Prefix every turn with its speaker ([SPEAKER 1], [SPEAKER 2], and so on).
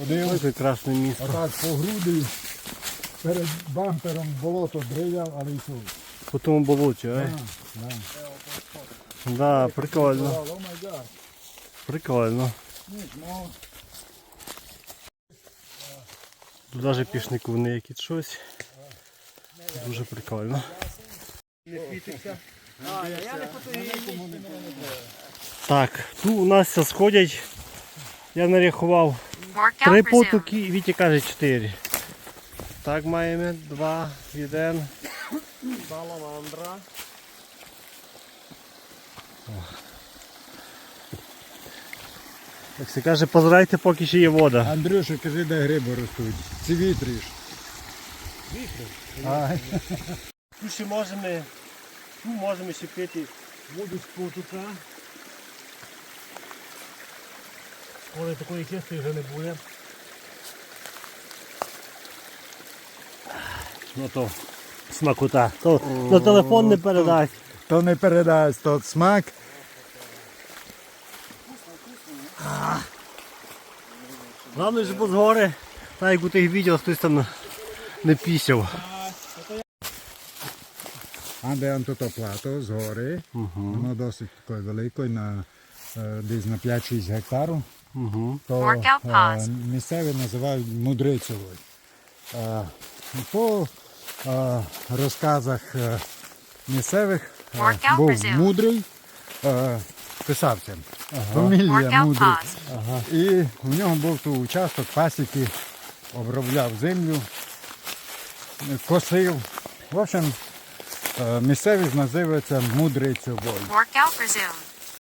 [SPEAKER 1] Ходив,
[SPEAKER 2] прекрасне місто.
[SPEAKER 1] отак по груди, перед бампером болото дрияв, але йшов.
[SPEAKER 2] По тому болоті, ай.
[SPEAKER 1] Да, да.
[SPEAKER 2] Да, прикольно. Прикольно.
[SPEAKER 1] Ну,
[SPEAKER 2] Тут навіть пішниковни якісь щось. Дуже прикольно. Так, тут у нас сходять. Я нарахував три і Вітя каже чотири. Так маємо два, один. Саламандра. Як се каже, позирайте, поки ще є вода.
[SPEAKER 1] Андрюша, кажи, де гриби ростуть. Ці вітриш. А,
[SPEAKER 2] Тут ще можемо, тут можемо ще пити воду з потока. Коли такої чистої вже не буде. Ну то смакота. То на телефон не передасть.
[SPEAKER 1] то не передасть тот смак.
[SPEAKER 2] Головне, щоб з гори, так як у тих відео хтось там не пісяв.
[SPEAKER 1] А де он тут плато з гори. Воно досить такої великої, на, десь на 5-6 гектарів.
[SPEAKER 2] Угу.
[SPEAKER 1] То е, місцеві називають мудрицевою. Е, По е, розказах е, місцевих е, був мудрий е, писавцем. Фамілія мудрий.
[SPEAKER 3] pause.
[SPEAKER 1] І в нього був тут участок пасіки, обробляв землю, косив. В общем, е, місцевість називається мудрицевою.
[SPEAKER 3] Workout resumed.